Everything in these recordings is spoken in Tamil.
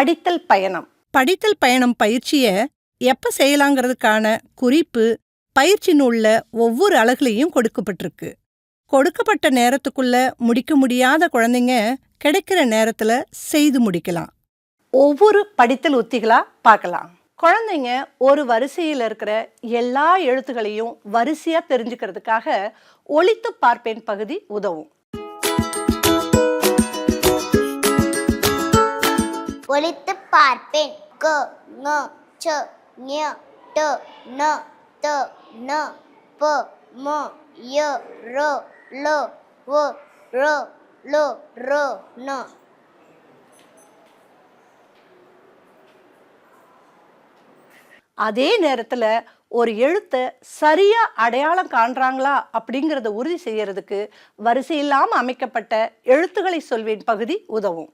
படித்தல் பயணம். படித்தல் பயணம் பயிற்சியை எப்ப செய்யலாங்கிறதுக்கான குறிப்பு பயிற்சி நூல்ல ஒவ்வொரு அலகுலையும் கொடுக்கப்பட்டிருக்கு. கொடுக்கப்பட்ட நேரத்துக்குள்ள முடிக்க முடியாத குழந்தைங்க கிடைக்கிற நேரத்துல செய்து முடிக்கலாம். ஒவ்வொரு படித்தல் உத்திகளா பார்க்கலாம். குழந்தைங்க ஒரு வரிசையில் இருக்கிற எல்லா எழுத்துகளையும் வரிசையா தெரிஞ்சுக்கிறதுக்காக ஒளித்து பார்ப்பேன் பகுதி உதவும். ஒழித்து பார்ப்பேன். க ங ச ஞ ட ந த ந ப ம ய ர ல வ ர ல ர ந. அதே நேரத்துல ஒரு எழுத்தை சரியா அடையாளம் காண்றாங்களா அப்படிங்கறத உறுதி செய்யறதுக்கு வரிசை இல்லாம அமைக்கப்பட்ட எழுத்துக்களை சொல்வேன் பகுதி உதவும்.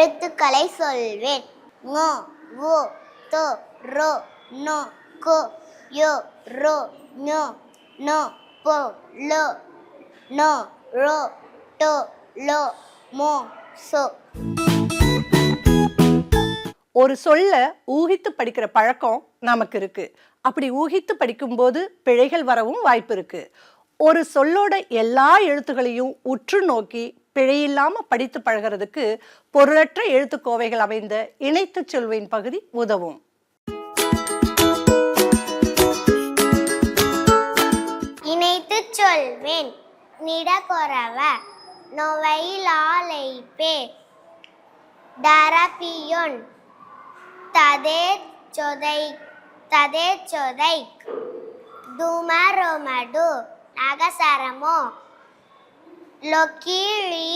எழுத்துக்களை சொல்வேன். ங ஓ த ரோ ந க ய ரோ ஞ நோ ப லோ நோ ர டோ லோ மோ ச. ஒரு சொல்ல ஊகித்து படிக்கிற பழக்கம் நமக்கு இருக்கு. அப்படி ஊகித்து படிக்கும்போது பிழைகள் வரவும் வாய்ப்பு இருக்கு. ஒரு சொல்லோட எல்லா எழுத்துகளையும் உற்று நோக்கி பிழையில்லாமல் படித்து பழகிறதுக்கு பொருளற்ற எழுத்துக்கோவைகள் அமைந்த இணைத்துச் சொல்வின் பகுதி உதவும். இணைத்துச் சொல்வேன். நிடகொரவ நொவையிலாலைப்பே டரபியொன் ததே சொதை ததே சொதை டுமரொமடு நகசரமோ லொக்கீழி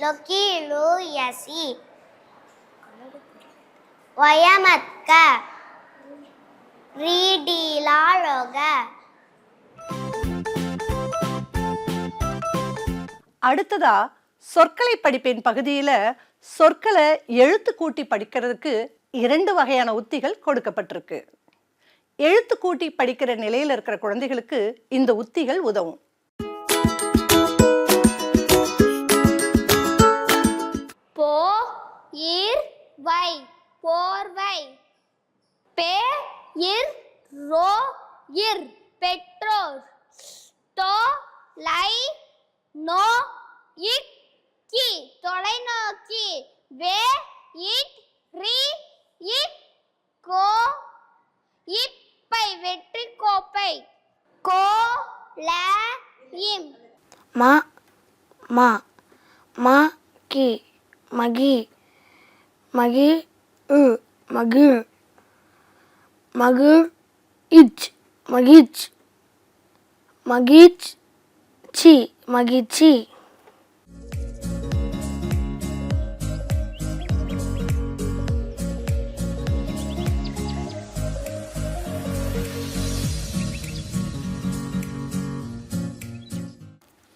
லொக்கீழு யசி வயமத்க ரீடிலாலொக அடுத்ததா சொற்களை படிப்பேன் பகுதியில் சொற்களை எழுத்து கூட்டி படிக்கிறதுக்கு இரண்டு வகையான உத்திகள் கொடுக்கப்பட்டிருக்கு. எழுத்து கூட்டி படிக்கிற நிலையில் இருக்கிற குழந்தைகளுக்கு இந்த உத்திகள் உதவும். இர் வை போர்வை. பே இர் ரோ இர் பெற்றோர். தோ லை நோ இக் கி தொலைநோக்கி. வே இட் ரி இட் கோ இப்பை வெற்றி கோப்பை. கோ ல இம். மா மா மா கி மகி மகி உ மகிழ் மகிழ் இச் மகிச் மகிச் சி மகிச்சி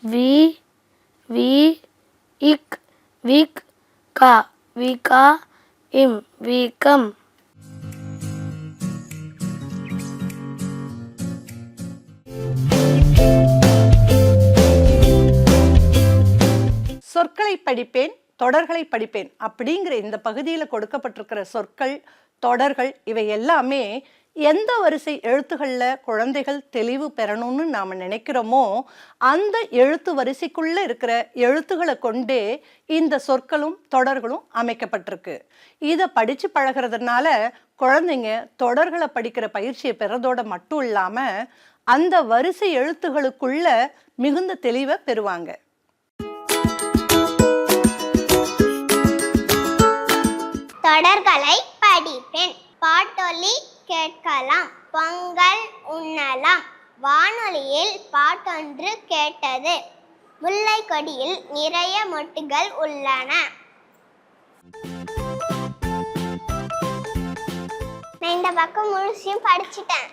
வி வி இக் விக் கா. விகா இம் வீக்கம். சொற்களை படிப்பேன் தொடர்களை படிப்பேன் அப்படிங்கிற இந்த பகுதியில் கொடுக்கப்பட்டிருக்கிற சொற்கள் தொடர்கள் இவை எல்லாமே எந்த வரிசை எழுத்துகளில் குழந்தைகள் தெளிவு பெறணும்னு நாம் நினைக்கிறோமோ அந்த எழுத்து வரிசைக்குள்ளே இருக்கிற எழுத்துக்களை கொண்டே இந்த சொற்களும் தொடர்களும் அமைக்கப்பட்டிருக்கு. இதை படித்து பழகிறதுனால குழந்தைங்க தொடர்களை படிக்கிற பயிற்சியை பெறதோட மட்டும் இல்லாமல் அந்த வரிசை எழுத்துகளுக்குள்ள மிகுந்த தெளிவை பெறுவாங்க. தொடர்களை படிப்பேன் பாட்டொலி கேட்கலாம் பொங்கல் உண்ணலாம். வானொலியில் பாட்டொன்று கேட்டது. முல்லை கொடியில் நிறைய மொட்டுகள் உள்ளன. நான் இந்த பக்கம் முழுசையும் படிச்சிட்டேன்.